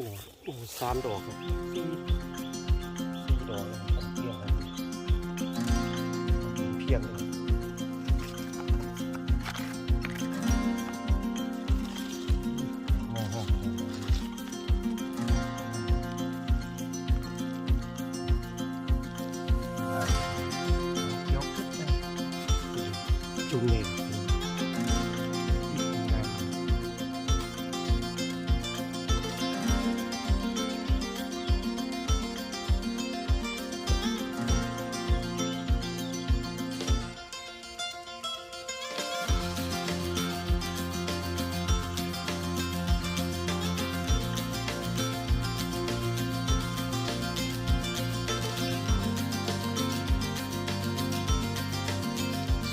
พี่น้โอ้สามดอกครับสี่สี่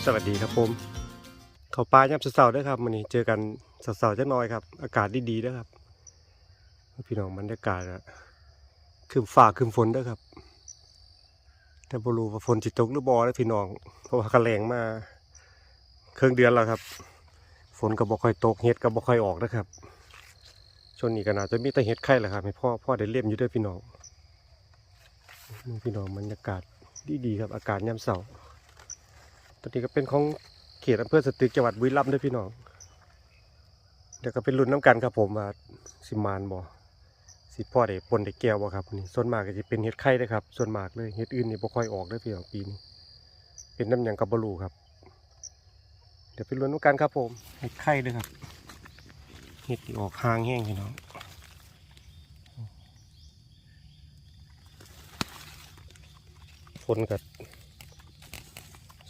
สวัสดีครับผมเขาปลาย่ำเสาๆด้วยครับวันนี้เจอกันเสาๆจะน้อยครับ อากาศดีๆด้วยครับ พี่น้องบรรยากาศอะคืมฝ่าคืมฝนด้วยครับ แต่บรูว่าฝนจิตกหรือบอแล้วพี่น้อง เพราะว่ากระแรงมาเครื่องเดือนแล้วครับ ฝนก็บ่ค่อยตกเห็ดก็บ่ค่อยออกนะครับช่วงนี้ก็น่าจะมีแต่เห็ดไข่แหละครับให้พ่อพ่อได้เล่มอยู่ด้วยพี่น้องพี่น้องบรรยากาศดีๆครับ อากาศย่ำเสา ตอนนี้ก็เป็นของเขตอำเภอสตึกจังหวัดบุรีรัมย์ด้วยพี่น้องเดี๋ยวก็เป็นรุ่นน้ำกันครับผมว่าสิมานบ่สิพ่อได้ปนได้แก้วบ่ครับนี่ส่วนมากก็จะเป็นเห็ดไข่นะครับ ส่วนมากเลยเห็ดอื่นนี่บ่ค่อยออกเด้พี่น้องปีนี้เป็นน้ำยังกับบลูครับ เดี๋ยวเป็นรุ่นน้ำกันครับผมเห็ดไข่ด้วยครับเห็ดที่ออกหางแห้งพี่น้องฝนกับ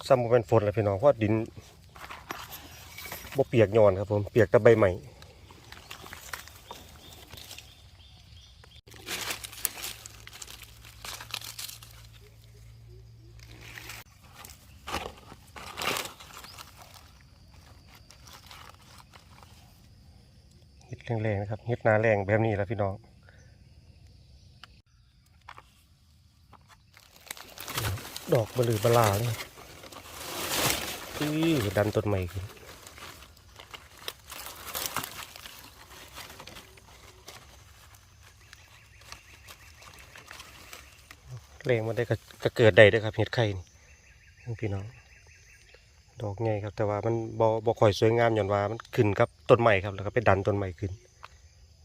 ซ้ำเป็นฝนเลยพี่น้องเพราะดินบ่เปียกย้อนครับผมเปียกแต่ใบใหม่เฮ็ดแรงๆนะครับเฮ็ดนาแรงแบบนี้แหล้วพี่น้องดอกบลือบลาเลย อือดันต้นใหม่ขึ้นแรงมันได้ก็เกิดได้ด้วยครับเห็ดไข่นี่พี่น้องดอกใหญ่ครับ แต่ว่ามันบ่บ่ค่อยสวยงามหย่อนว่ามันขึ้นกับต้นใหม่ครับแล้วก็ไปดันต้นใหม่ขึ้น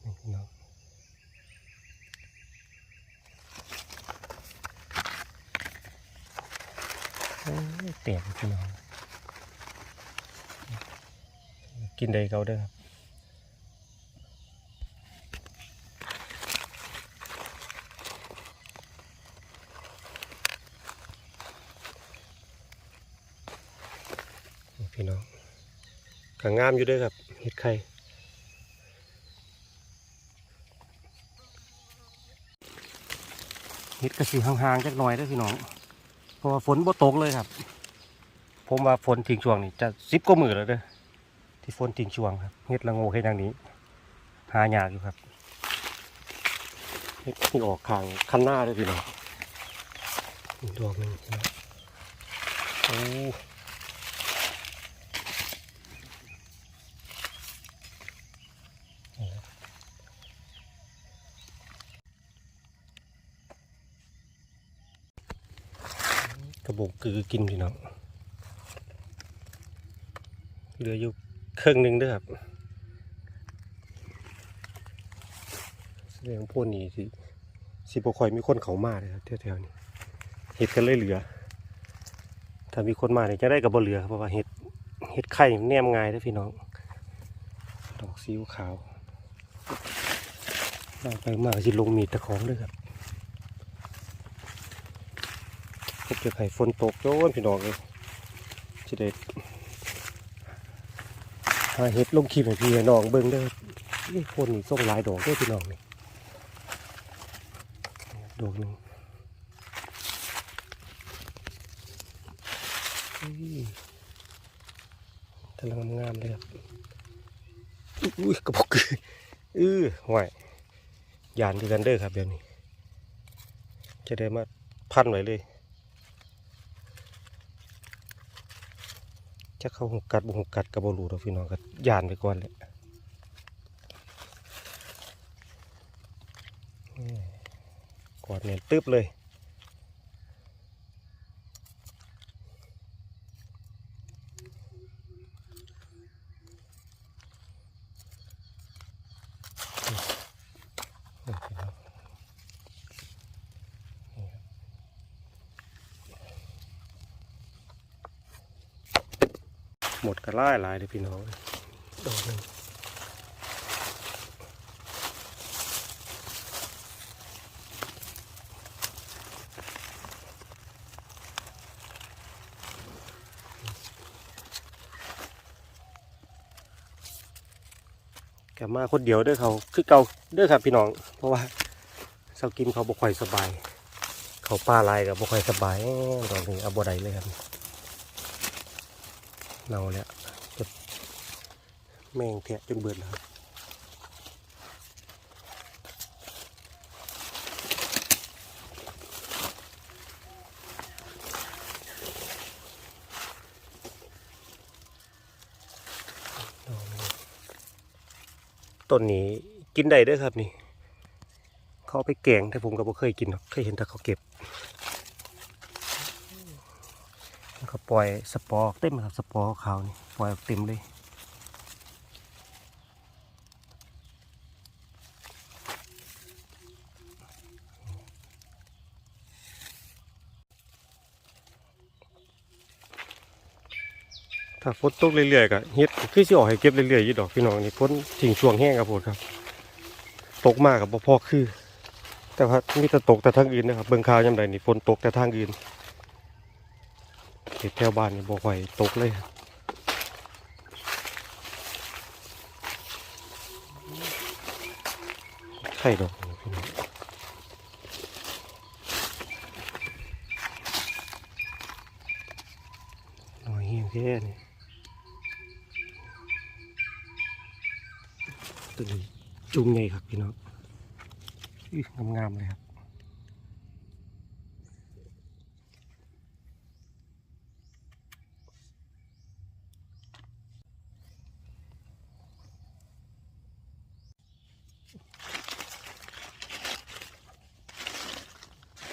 นี่พี่น้องโอ้ยแตกพี่น้อง กินได้เขาเด้อครับพี่น้องก็งงามอยู่ด้วยครับเห็ดไข่เห็ดกระสีห่างๆจักหน่อยด้อพี่น้องเพราะว่าฝนบ่ตกเลยครับ ผมว่าฝนทิ้งช่วงนี้จะสิบกว่ามือแล้วเด้อ ที่ฝนทิ้งช่วงครับเฮ็ดละโงูเฮ็ดอย่างนี้ หายากอยู่ครับเฮ็ดที่ออกข้างคันหน้าด้วยพี่น้องอีกดอกหนึงนะโอ้กระบอกคือกินพี่น้องเหลืออ ยู่ครึ่งหนึ่งเด้วยครับแสดงพวกนี้สิสิบคอยมีคนเขามาเลยครับแถวๆนี้เห็ดกันเลยเหลือ ถ้ามีคนมาเนี่ยจะได้กับบเหลือครับเพราะว่าเห็ดเห็ดไข่แนมง่ายเด้อพี่น้อง ดอกซีอิ๊วขาวได้ไปมากสิลงมีตะของเลยครับเห็ดเกิดไข่ฝนตกโย้นพี่น้องเลยจะได้าเห็ดลงคลิปให้พี่หน้องเบิ่งเด้อนี่คนนี่ส่งหลายดอกด้อพี่น้องนี่ดอกหนึงอุ้ยกำลังงามเลยครับอุ้ยกระบอกคืออห่วยยานคือกันเด้อครับเดี๋ยวนี้ จะได้มาพันไว้เลย จะเข้าหุกกัดบุหุกกัดกับบรูเราพี่น้องกัดยานไปก่อนเลยกอดเนียตึ๊บเลย ดกระไล่หลายเลยพี่น้องดอกหนึ่งกลับมาคนเดียวเด้อเขาคือเก่าเด้อครับพี่น้อง เพราะว่าเสากินเขาบ่ค่อยสบาย เขาปลาลายกับบ่ค่อยสบายแอ้งดอกนี้เอาบ่ได้เลยครับ เนาแล้วจะแม่งแทะจนเบิดแล้วต้นนี้กินได้ด้วยครับนี่ เขาเอาไปแกงแต่ผมก็บ่เคยกินหรอกเคยเห็นแต่เขาเก็บ เขา ปล่อยสปอร์เต็มครับสปอร์ขาวนี่ปล่อยออกเต็มเลยถ้าฝนตกเรื่อยๆก็เฮ็ดคือสิออกให้เก็บเรื่อยๆอยู่ดอกพี่น้องนี่ฝนทิ้งช่วงแห้งครับผมครับ ตกมากกับบ่พอคือ แต่ว่ามีแต่ตกแต่ทางอื่นนะครับเบิ่งข่าวยามใดนี่ฝนตกแต่ทางอื่น เขตแถวบ้านนี่บ่ค่อยตกเลยไข่ดอกหน่อยเฮียงแค่นี่ตัวนี้จุ่มใหญ่ครับพี่น้องงามๆเลยครับ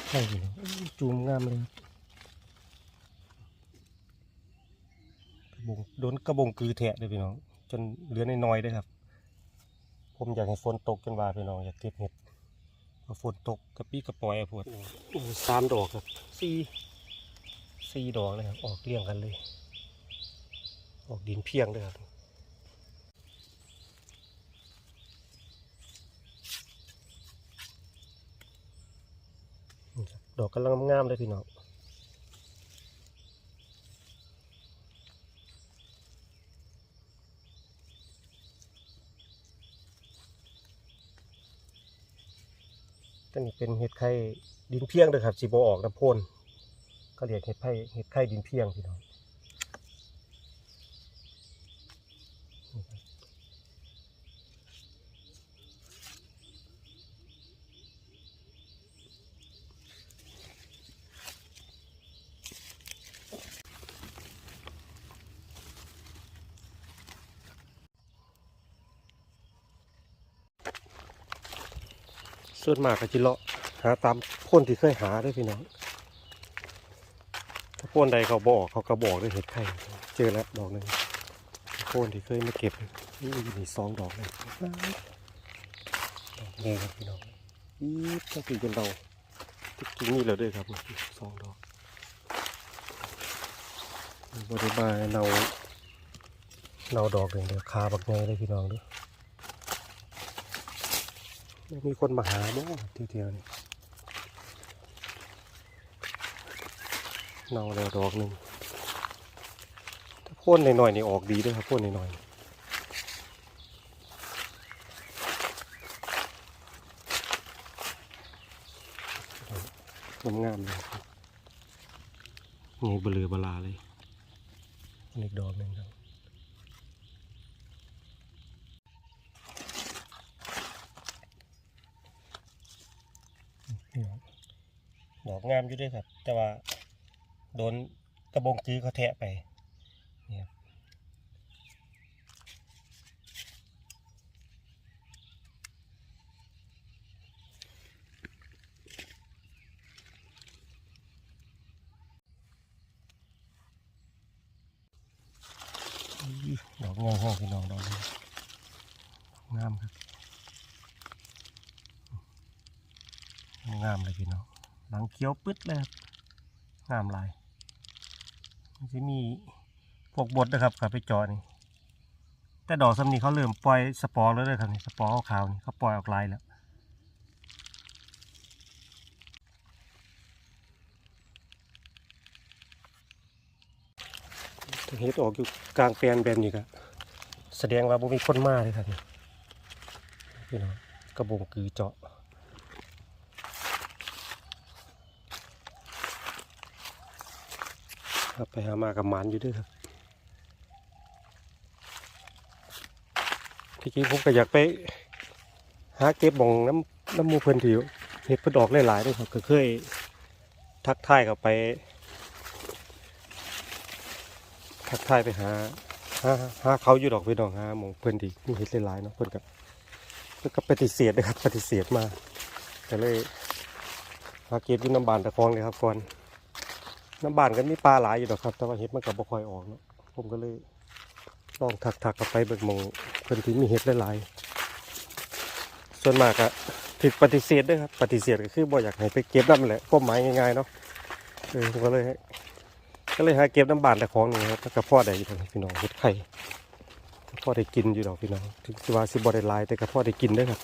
ใช่เลยจูมงามเลยกระบงโดนกระบงกือแทะเลยพี่น้อง จนเหลือน้อยๆเลยครับ ผมอยากให้ฝนตกจนว่าพี่น้องอยากเก็บเห็ดพอฝนตกกระปี้กระปอยอะพวดโอ้สามดอกครับสี่สี่ดอกเลยครับ ออกเรียงกันเลย ออกดินเพียงเลยครับ นี่ครับ ดอกกำลังงามเลยพี่น้องตัวนี้เป็นเห็ดไข่ดินเพียงเลยครับสิบออกน้ำพ่นก็เรียกเห็ดไข่เห็ดไข่ดินเพียงพี่น้อง ส่วนมากก็จิเลาะหาตามพ่นที่เคยหาด้วยพี่น้อง ถ้าพ่นใดเขาบอกเขาก็บอกด้วยเห็ดไข่ เจอแล้วดอกหนึ่งพ่นที่เคยมาเก็บนี่มีสองดอกเลยดอกแดงครับพี่น้องอี๊ดต้องกินจนเรากินนี่แล้วด้วยครับสองดอกบริบาลเนาเนาดอกหนึ่งเดียวคาบักไงเลยพี่น้องด้วย ไม่มีคนมาหาบ่เที่ยวๆนี่เน่าแล้วดอกหนึ่งถ้าพ่นหน่อยๆนี่ออกดีด้วยครับพ่นหน่อยๆงามๆเลยครับนี่เบลือบลาเลยอันอีกดอกหนึ่งครับ ดอกงามอยู่ด้วยครับ แต่ว่าโดนกระบงตื้อเขาแทะไปนี่ครับดอกงงห้องพี่น้องดอกงามครับงามเลยพี่น้อง หลังเขียวปึ๊ดเลยครับงามลายมันจะมีพวกบดนะครับกับไปจอนี่แต่ดอกสำนีเขาเริ่มปล่อยสปอร์แล้วเลยครับนี่สปอร์ขาวนี่เขาปล่อยออกลายแล้วเฮ็ดออกอยู่กลางแปลนแบบนี้ก็แสดงว่าบ่มีคนมาเลยครับนี่พี่น้องกระบงกือเจาะ ครับไปหามากับหมันอยู่ด้วยครับที่จริงผมก็อยากไปหาเก็บบ่งน้ำน้ำมูเพิ่นที่เฮ็ดเพิ่นออกหลายๆด้วยครับก็เคยทักทายกับไป ทักทายไปหาหาหาเขาอยู่ดอกพี่น้องหาหมองเพิ่นที่มีเฮ็ดหลายๆเนาะเพิ่นก็เพิ่นก็ปฏิเสธนะครับปฏิเสธมาก็เลยหาเก็บอยู่น้ำบานตะคองเลยครับก่อน น้ำบานก็มีปลาหลายอยู่ดอกครับ แต่ว่าเห็ดมันก็บ่คอยออกเนาะผมก็เลยลองทักๆกับไปเบิกมองเพิ่นที่มีเห็ดหลายๆส่วนมากก็ผิดปฏิเสธด้วยครับปฏิเสธก็คือบ่อยากให้ไปเก็บน้ำแหละก็หมายง่ายๆเนาะเออผมก็เลย ก็เลยหาเก็บน้ำบานแต่ของนี่ครับแล้วก็พ่อได้อยู่ทางพี่น้องเห็ดไข่พ่อได้กินอยู่ดอกพี่น้องถึงสิว่าสิบ่ได้ลายแต่ก็พ่อได้กินด้วยครับ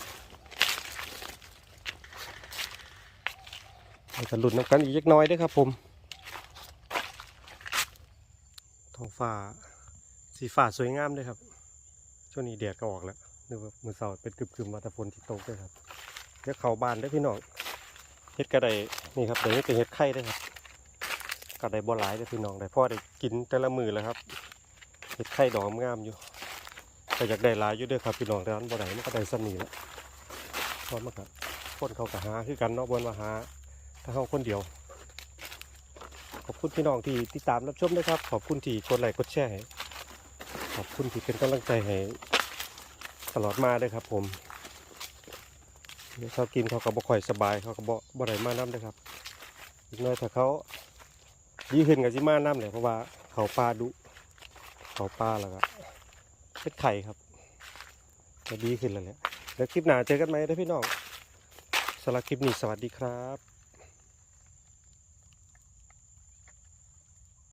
ให้กันลุ้นน้ำกันอีกเล็กน้อยด้วยครับผม ท้องฟ้า สีฟ้าสวยงามเลยครับ ช่วงนี้แดดก็ออกแล้วนึกว่ามือเสาเป็นกึมๆมาต่ฝนที่ตกเลยครับเดี๋ยวเขาบานได้พี่น้องเฮ็ดกระไดนี่ครับเดี๋ยวนี้เป็นเฮ็ดไข่เด้ครับก็ได้บ่หลายเด้พี่น้องได้พ่อได้กินแต่ละมือแล้วครับเห็ดไข่ดอกงามอยู่แต่อยากได้หลายอยู่เด้วยครับพี่น้องแต่นั้นบ่ได้มันก็ได้สมีแล้วพอมาครับคนเขาก็หาคือกันเนาะบนว่าหา ถ้าเขาคนเดียว ขอบคุณพี่น้องที่ติดตามรับชมด้วยครับ ขอบคุณที่กดไลค์กดแชร์ให้ขอบคุณที่เป็นกำลังใจให้ตลอดมาด้วยครับผมเขากินเขาก็บ่ค่อยสบายเขาก็บ่บ่ได้มาน้ำด้วยครับอีกหน้อยถ้าเขาดีขึ้นกับจิมาน้ำเลยเพราะว่าเขาปลาดุเขาปลาแล้วก็เป็นไข่ครับจะดีขึ้นแล้วแหละแล้วคลิปหน้าเจอกันไหมเด้พี่น้องสำหรับคลิปนี้สวัสดีครับ